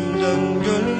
Gözümden gönlümden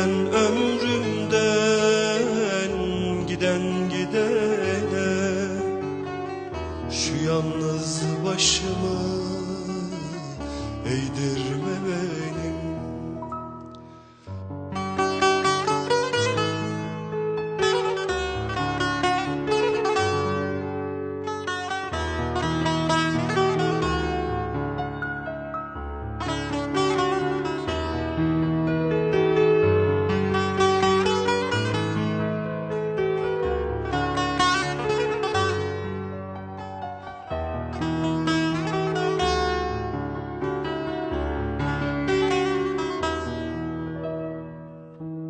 yüzden ömrümden giden gidene. Şu yalnız başımı eğdirme benim